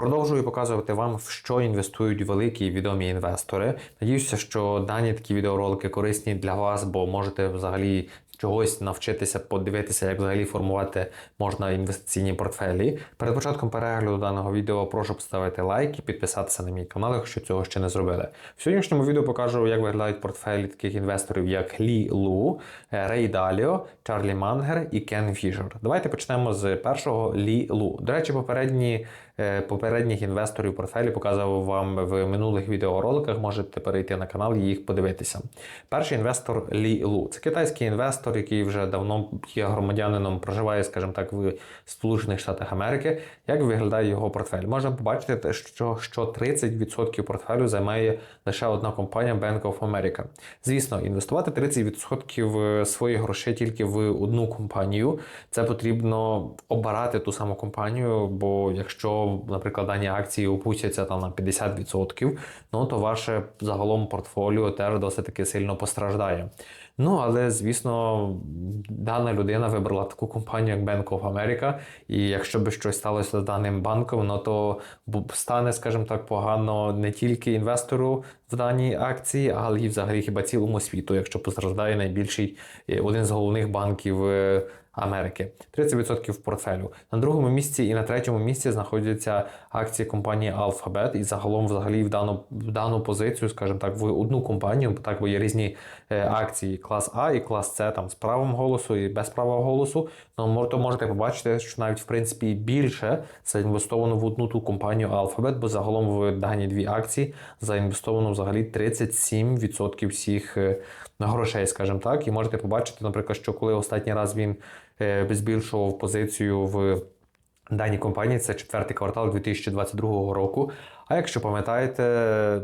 Продовжую показувати вам, в що інвестують великі і відомі інвестори. Надіюся, що дані такі відеоролики корисні для вас, бо можете взагалі чогось навчитися, подивитися, як взагалі формувати можна інвестиційні портфелі. Перед початком перегляду даного відео прошу поставити лайк і підписатися на мій канал, якщо цього ще не зробили. В сьогоднішньому відео покажу, як виглядають портфелі таких інвесторів, як Лі Лу, Рей Даліо, Чарлі Мангер і Кен Фішер. Давайте почнемо з першого Лі Лу. До речі, попередні. Е, Попередніх інвесторів портфелі показував вам в минулих відеороликах. Можете перейти на канал і їх подивитися. Перший інвестор Лі Лу. Це китайський інвестор, який вже давно є громадянином, проживає, скажімо так, в Сполучених Штатах Америки. Як виглядає його портфель? Можна побачити, що, що 30% портфелю займає лише одна компанія Bank of America. Звісно, інвестувати 30% своїх грошей тільки в одну компанію. Це потрібно обирати ту саму компанію, бо якщо, наприклад, дані акції опустяться там на 50%, ну то ваше загалом портфоліо теж досить таки сильно постраждає. Ну, але звісно, дана людина вибрала таку компанію, як Bank of America, і якщо би щось сталося з даним банком, ну то стане, скажімо так, погано не тільки інвестору в даній акції, але й взагалі хіба цілому світу, якщо постраждає найбільший е, один з головних банків. е, Америки 30% портфелю. На другому місці і на третьому місці знаходяться акції компанії Alphabet. І загалом, взагалі, в дану в дану позицію, скажімо так, в одну компанію, бо так бо є різні е, акції клас А і клас С там з правом голосу і без права голосу. Ну то можете побачити, що навіть в принципі більше заінвестовано в одну ту компанію Alphabet, бо загалом в дані дві акції заінвестовано взагалі 37% всіх е, грошей, скажімо так. І можете побачити, наприклад, що коли останній раз він е, збільшував позицію в даній компанії, це четвертий квартал 2022 року. А якщо пам'ятаєте,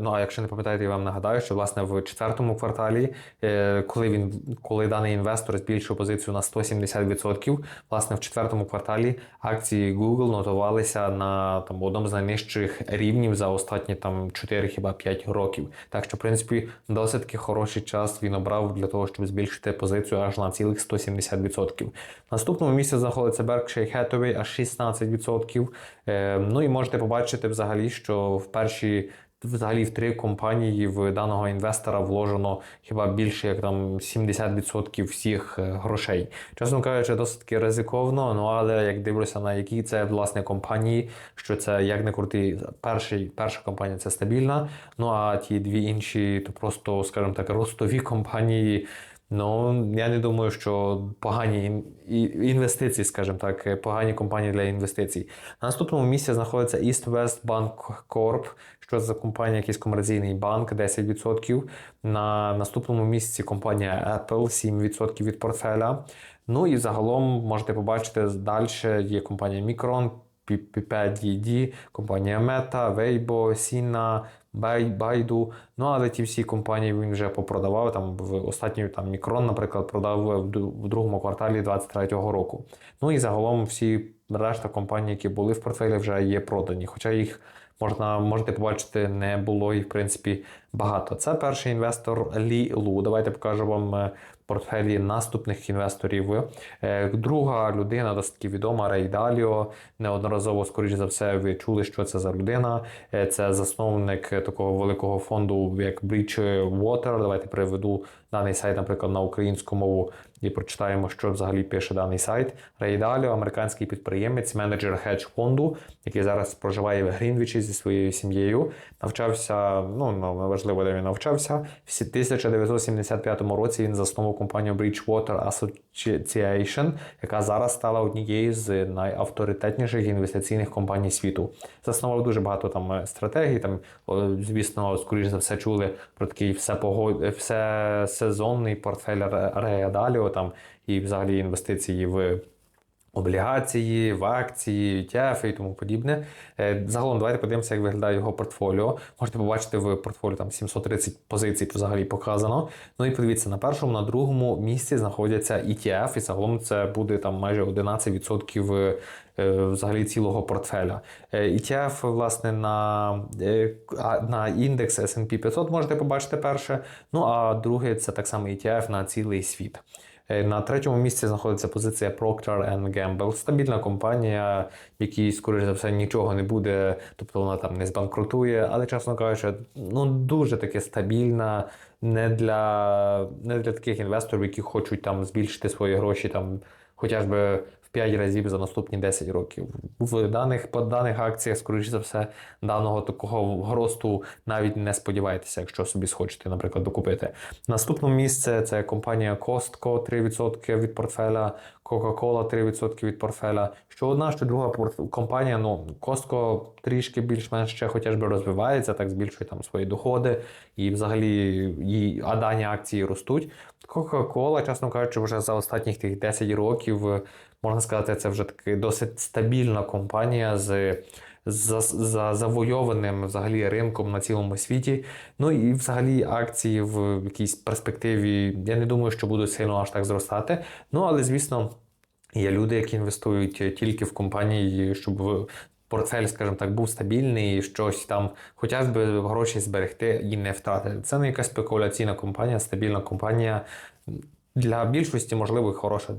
ну а якщо не пам'ятаєте, я вам нагадаю, що власне в четвертому кварталі, е, коли він коли даний інвестор збільшив позицію на 170%, власне в четвертому кварталі акції Google нотувалися на там одному з найнижчих рівнів за останні там 4 хіба 5 років. Так що, в принципі, досить таки хороший час він обрав для того, щоб збільшити позицію аж на цілих 170%. В наступному місці знаходиться Berkshire Hathaway аж 16%. Е, ну і можете побачити взагалі, що в перші взагалі в три компанії в даного інвестора вложено хіба більше як там 70% всіх е, грошей. Чесно кажучи, досить таки ризиковно. Ну але як дивлюся на які це власне компанії, що це як не крути, перший, перша компанія це стабільна. Ну а ті дві інші, то просто, скажімо так, ростові компанії. Ну, я не думаю, що погані інвестиції, скажімо так, е, погані компанії для інвестицій. На наступному місці знаходиться East West Bank Corp, що за компанія, якийсь комерційний банк, 10%. На наступному місці компанія Apple, 7% від портфеля. Ну і загалом можете побачити далі є компанія Micron, P5DD, компанія Meta, Weibo, Sina, Бай- Baidu. Ну але ті всі компанії він вже попродавав. Там в останній там Мікрон, наприклад, продав в другому кварталі 2023 року. Ну і загалом всі решта компаній, які були в портфелі, вже є продані. Хоча їх можна можете побачити, не було їх в принципі багато. Це перший інвестор Лі Лу. Давайте покажу вам е, портфелі наступних інвесторів. Е, Друга людина, досить відома, Рей Даліо. Неодноразово, скоріш за все, ви чули, що це за людина. Е, Це засновник такого великого фонду, як Bridgewater. Давайте приведу даний сайт, наприклад, на українську мову і прочитаємо, що взагалі пише даний сайт. Рейдаліо, американський підприємець, менеджер хедж фонду, який зараз проживає в Грінвічі зі своєю сім'єю. Навчався, ну неважливо, де він навчався. В 1975 році він заснував компанію Bridgewater Association, яка зараз стала однією з найавторитетніших інвестиційних компаній світу. Заснував дуже багато там е, стратегій. Там, звісно, скоріш за все чули про такий все погод... все сезонний портфель Реадаліо там і взагалі інвестиції в облігації, в акції, ETF і тому подібне. Е, Загалом, давайте подивимося, як виглядає його портфоліо. Можете побачити в портфоліо там 730 позицій взагалі показано. Ну і подивіться, на першому, на другому місці знаходяться ETF, і загалом це буде там майже 11% е, взагалі цілого портфеля. Е, ETF, власне, на, е, на індекс S&P 500 можете побачити перше. Ну а друге це так само ETF на цілий світ. Е, На третьому місці знаходиться позиція Procter Gamble. Стабільна компанія, в якій, скоріш за все, нічого не буде, тобто вона там не збанкрутує, але, чесно кажучи, ну дуже таки стабільна. Не для, не для таких інвесторів, які хочуть там збільшити свої гроші там хоча б 5 разів за наступні 10 років. В даних по даних акціях, скоріш за все, даного такого росту навіть не сподівайтеся, якщо собі схочете, наприклад, докупити. Наступне місце це компанія Costco, 3% від портфеля, Coca-Cola 3% від портфеля. Що одна, що друга компанія, ну Costco трішки більш-менш ще хоча б розвивається, так збільшує там свої доходи, і взагалі її дані акції ростуть. Coca-Cola, чесно кажучи, вже за останніх тих 10 років, можна сказати, це вже таки досить стабільна компанія з. За, за завойованим взагалі ринком на цілому світі. Ну і взагалі акції в якійсь перспективі, я не думаю, що будуть сильно аж так зростати. Ну але звісно, є люди, які інвестують тільки в компанії, щоб портфель, скажімо так, був стабільний і щось там, хоча б гроші зберегти і не втратити. Це не якась спекуляційна компанія, стабільна компанія. Для більшості, можливо, хороша.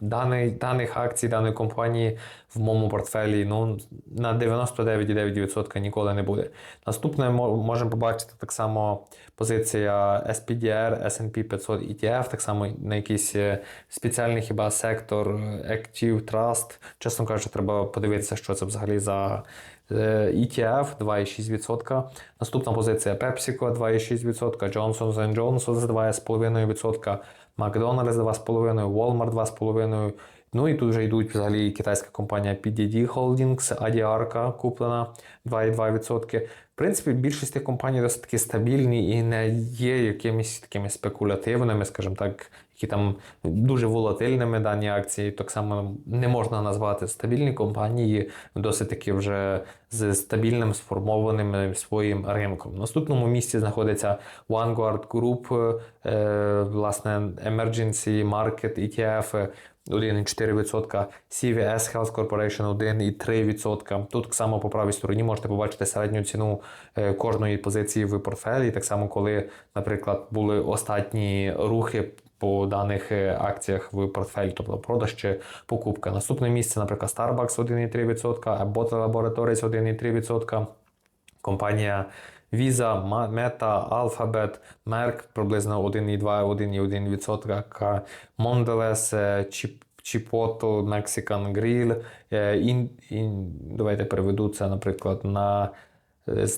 Даний, даних акцій даної компанії в моєму портфелі ну, на 99,9% ніколи не буде. Наступне можемо побачити так само позиція SPDR, S&P 500 ETF, так само на якийсь е, спеціальний хіба сектор е, Active Trust. Чесно кажучи, треба подивитися, що це взагалі за ETF 2,6%. Наступна позиція PepsiCo 2,6%, Johnson Johnson 2,5%, McDonald's 2,5%, Walmart 2,5%. Ну і тут вже йдуть взагалі китайська компанія PDD Holdings, ADR куплена 2,2%. В принципі, більшість тих компаній досить таки стабільні і не є якимись такими спекулятивними, скажімо так, які там дуже волатильними дані акції. Так само не можна назвати стабільні компанії, досить таки вже з стабільним сформованим своїм ринком. В наступному місці знаходиться Vanguard Group, е, власне, Emergency Market ETF. 1,4%, CVS Health Corporation 1,3%. Тут так само по правій стороні можете побачити середню ціну е, кожної позиції в портфелі. Так само, коли, наприклад, були останні рухи по даних е, акціях в портфелі, тобто продаж чи покупка. Наступне місце, наприклад, Starbucks 1,3%, Abbott Laboratories 1,3%. Компанія Visa, Meta, Alphabet, Merck приблизно 1,2-1,1%, Mondelez, е, Chip- Chipotle, Mexican Grill. е, давайте переведу це, наприклад, на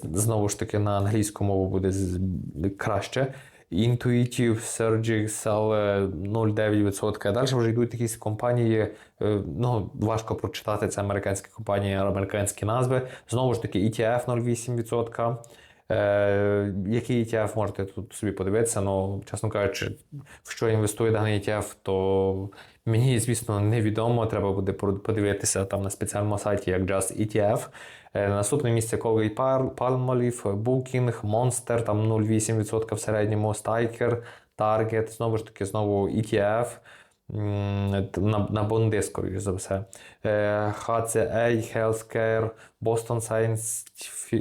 знову ж таки на англійську мову буде краще. Intuitive, Surgical е, 0,9%. Далі вже йдуть якісь компанії, е, ну, важко прочитати, це американські компанії, американські назви. Знову ж таки, ETF 0,8%. Е, який ETF можете тут собі подивитися, ну, чесно кажучи, в що інвестує даний ETF, то мені, звісно, невідомо. Треба буде подивитися там на спеціальному сайті, як Just ETF. Е, Наступне місце Colgate Palmolive, Booking, Monster, там 0,8% в середньому, Stryker, Target, знову ж таки, знову ETF. На, на бонди, за все. Е, HCA, Healthcare, Boston Science,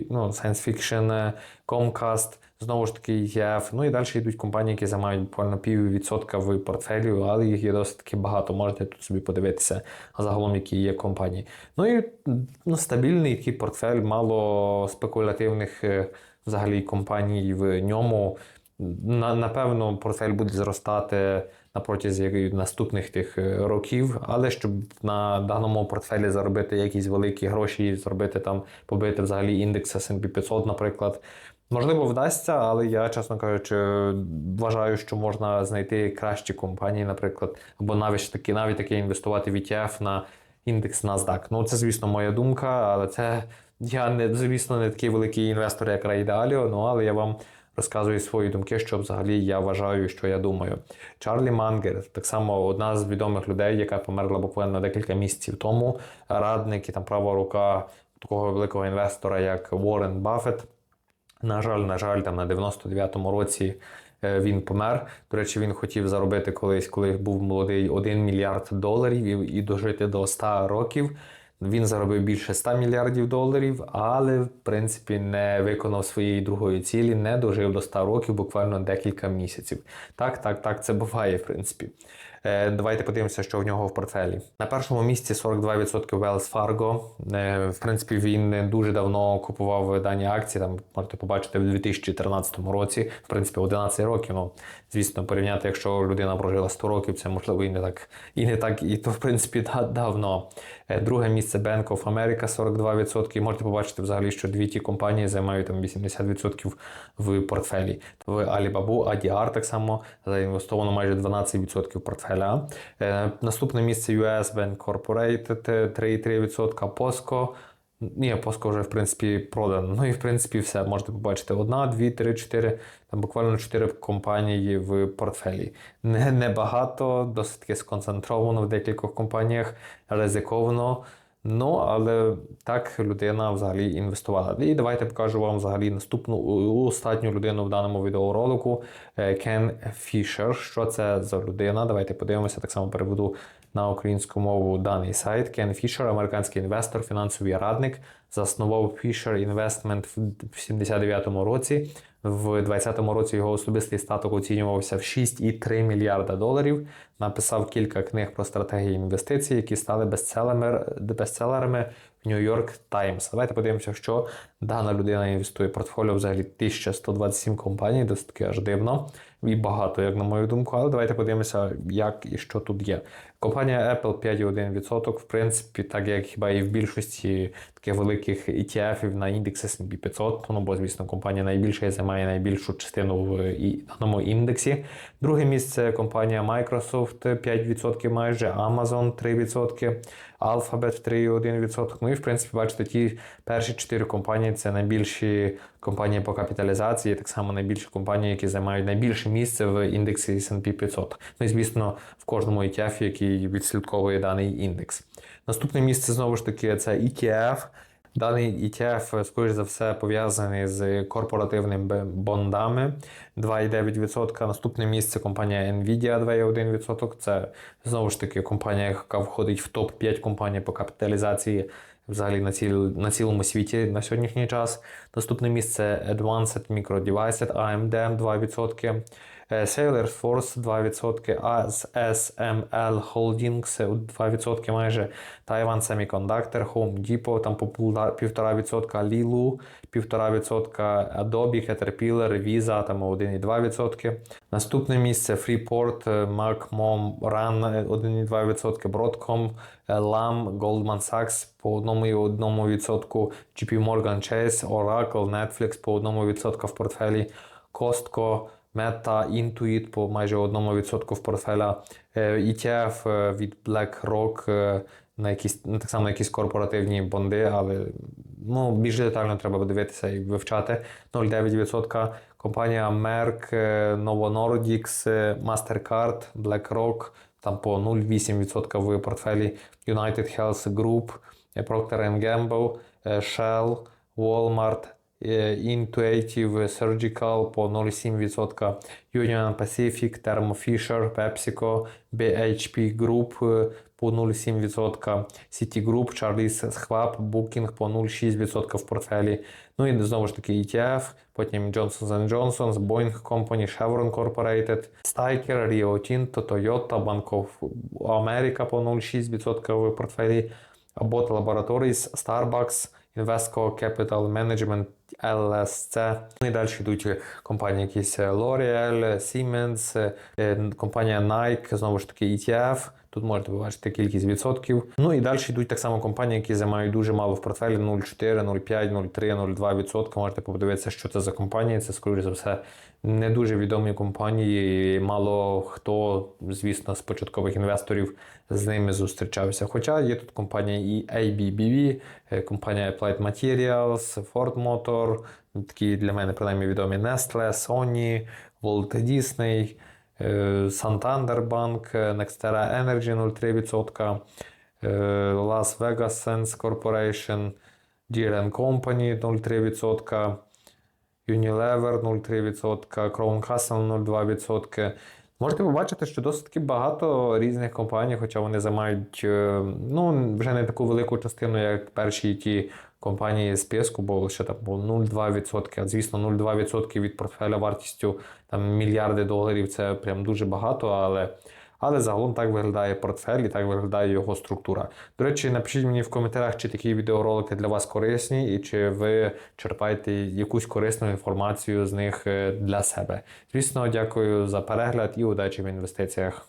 ну, Science Fiction, е, Comcast, знову ж таки ETF. Ну і далі йдуть компанії, які займають буквально пів відсотка в портфелі, але їх є досить таки багато. Можете тут собі подивитися загалом, які є компанії. Ну і ну, стабільний такий портфель, мало спекулятивних е, взагалі компаній в ньому. На, напевно, портфель буде зростати на протязі наступних тих е, років, але щоб на даному портфелі заробити якісь великі гроші, зробити там, побити взагалі індекс S&P 500, наприклад. Можливо, вдасться, але я, чесно кажучи, вважаю, що можна знайти кращі компанії, наприклад, або навіть таки, навіть таки інвестувати в ETF на індекс NASDAQ. Ну, це, звісно, моя думка, але це я не, звісно, не такий великий інвестор, як Рей Даліо, ну але я вам розказую свої думки, що взагалі я вважаю, що я думаю. Чарлі Мангер, так само одна з відомих людей, яка померла буквально декілька місяців тому. Радник і там права рука такого великого інвестора, як Уоррен Баффет. На жаль, на жаль, там на 99-му році е, він помер. До речі, він хотів заробити колись, коли був молодий, 1 мільярд доларів і, дожити до 100 років. Він заробив більше 100 мільярдів доларів, але в принципі не виконав своєї другої цілі, не дожив до 100 років, буквально декілька місяців. Так, так, так, це буває, в принципі. Е, Давайте подивимося, що в нього в портфелі. На першому місці 42% Wells Fargo. Е, В принципі, він дуже давно купував дані акції. Там можете побачити в 2013 році. В принципі, 11 років. Ну, звісно, порівняти, якщо людина прожила 100 років, це можливо і не так, і не так, і то в принципі да- давно. Е, Друге місце Bank of America 42%. Можете побачити взагалі, що дві ті компанії займають там 80% в портфелі. В Alibaba, ADR так само заінвестовано майже 12% портфеля. Е, Наступне місце US Bank Corporated 3,3%, Posco. Ні, Posco вже в принципі продано. Ну і в принципі все. Можете побачити одна, дві, три, чотири. Там буквально чотири компанії в портфелі. Не, небагато, досить таки сконцентровано в декількох компаніях, ризиковано. Ну, але так людина взагалі інвестувала. І давайте покажу вам взагалі наступну останню людину в даному відеоролику е, Кен Фішер. Що це за людина? Давайте подивимося, так само переведу на українську мову даний сайт. Кен Фішер, американський інвестор, фінансовий радник, заснував Fisher Investment в 79-му році. В 2020 році його особистий статок оцінювався в 6,3 мільярда доларів. Написав кілька книг про стратегії інвестицій, які стали бестселерами, New York Times. Давайте подивимося, що дана людина інвестує. Портфоліо взагалі 1127 компаній, досить аж дивно і багато, як на мою думку. Але давайте подивимося, як і що тут є. Компанія Apple 5,1%, в принципі, так як хіба і в більшості таких великих ETF на індекс S&P 500, ну бо, звісно, компанія найбільша і займає найбільшу частину в даному індексі. Друге місце компанія Microsoft 5% майже, Amazon 3%, Alphabet 3,1%. Ну і в принципі, бачите, ті перші чотири компанії це найбільші компанії по капіталізації, так само найбільші компанії, які займають найбільше місце в індексі S&P 500. Ну і звісно, в кожному ETF, який відслідковує даний індекс. Наступне місце знову ж таки це ETF. Даний ETF, скоріш за все, пов'язаний з корпоративними бондами 2,9%. Наступне місце компанія Nvidia 2,1%. Це знову ж таки компанія, яка входить в топ-5 компаній по капіталізації взагалі на, ціл, на цілому світі на сьогоднішній час. Наступне місце Advanced Micro Devices AMD 2%. Е, Salesforce 2%, ASML Holdings 2% майже, Taiwan Semiconductor, Home Depot, там по 1,5%, Lilu 1,5%, Adobe, Caterpillar, Visa, там 1,2%. Наступне місце Freeport, е, Run 1,2%, Broadcom, е, Lam, Goldman Sachs по 1,1%, JP Morgan Chase, Oracle, Netflix по 1% в портфелі, Costco, Meta, Intuit по майже 1% в портфеля, е, ETF е, від BlackRock е, на якісь ну, так само якісь корпоративні бонди, але ну, більш детально треба подивитися і вивчати. 0,9%. Компанія Merck, Novo Nordics, Mastercard, BlackRock, там по 0,8% в портфелі United Health Group, Procter Gamble, Shell, Walmart, Intuitive Surgical по 0,7%, Union Pacific, Thermo Fisher, PepsiCo, BHP Group е, по 0,7%, Citigroup, Charles Schwab, Booking по 0,6% в портфелі. Ну і знову ж таки ETF, потім Johnson Johnson, Boeing Company, Chevron Corporated, Stryker, Rio Tinto, Toyota, Bank of America по 0,6% в портфелі, Abbott Laboratories, Starbucks, Invesco Capital Management, LSC. Ну і далі йдуть компанії якісь L'Oreal, Siemens, е, компанія Nike, знову ж таки ETF. Тут можете побачити кількість відсотків. Ну і далі йдуть так само компанії, які займають дуже мало в портфелі 0,4, 0,5, 0,3, 0,2 відсотка. Можете подивитися, що це за компанії. Це, скоріш за все, не дуже відомі компанії. і Мало хто, звісно, з початкових інвесторів з ними зустрічався. Хоча є тут компанія і ABBV, е, компанія Applied Materials, Ford Motor, такі для мене принаймні відомі Nestle, Sony, Walt Disney. Э, Santander Bank, э, Nextera Energy 0,3%, э, Las Vegas Sands Corporation, DLN Company 0,3%, Unilever 0,3%, Crown Castle 0,2%. Можете побачити, що досить таки багато різних компаній, хоча вони займають е, ну, вже не таку велику частину, як перші ті компанії з списку, бо лише там було 0,2%. А звісно, 0,2% від портфеля вартістю там мільярди доларів це прям дуже багато, але, Але загалом так виглядає портфель і так виглядає його структура. До речі, напишіть мені в коментарях, чи такі відеоролики для вас корисні, і чи ви черпаєте якусь корисну інформацію з них е, для себе. Звісно, дякую за перегляд і удачі в інвестиціях.